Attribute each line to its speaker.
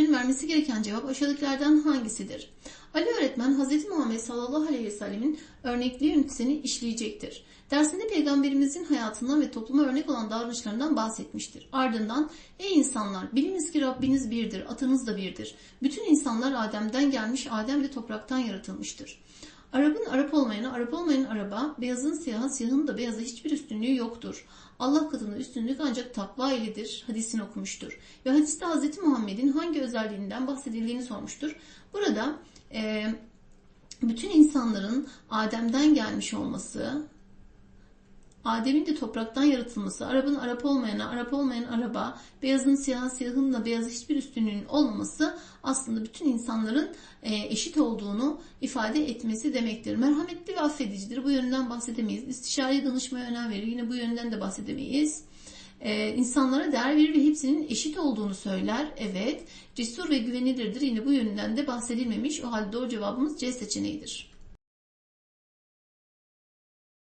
Speaker 1: öğretmenin vermesi gereken cevap aşağıdakilerden hangisidir? Ali öğretmen Hz. Muhammed sallallahu aleyhi ve sellemin örnekliği ünitesini işleyecektir. Dersinde peygamberimizin hayatından ve topluma örnek olan davranışlarından bahsetmiştir. Ardından ey insanlar biliniz ki Rabbiniz birdir, atanız da birdir. Bütün insanlar Adem'den gelmiş, Adem de topraktan yaratılmıştır. Arap'ın Arap olmayana, Arap olmayan araba, beyazın siyaha, siyahın da beyaza hiçbir üstünlüğü yoktur. Allah katında üstünlük ancak takva iledir hadisini okumuştur. Ve hadiste Hz. Muhammed'in hangi özelliğinden bahsedildiğini sormuştur. Burada e, bütün insanların Adem'den gelmiş olması, Adem'in de topraktan yaratılması, Arap'ın Arap olmayana, Arap olmayan araba, beyazın siyah, siyahın da beyazı hiçbir üstünlüğün olmaması aslında bütün insanların e, eşit olduğunu ifade etmesi demektir. Merhametli ve affedicidir. Bu yönden bahsedemeyiz. İstişare danışmaya önem verir. Yine bu yönden de bahsedemeyiz. Ee, insanlara değer verir ve hepsinin eşit olduğunu söyler. Evet. Cesur ve güvenilirdir. Yine bu yönden de bahsedilmemiş. O halde doğru cevabımız C seçeneğidir.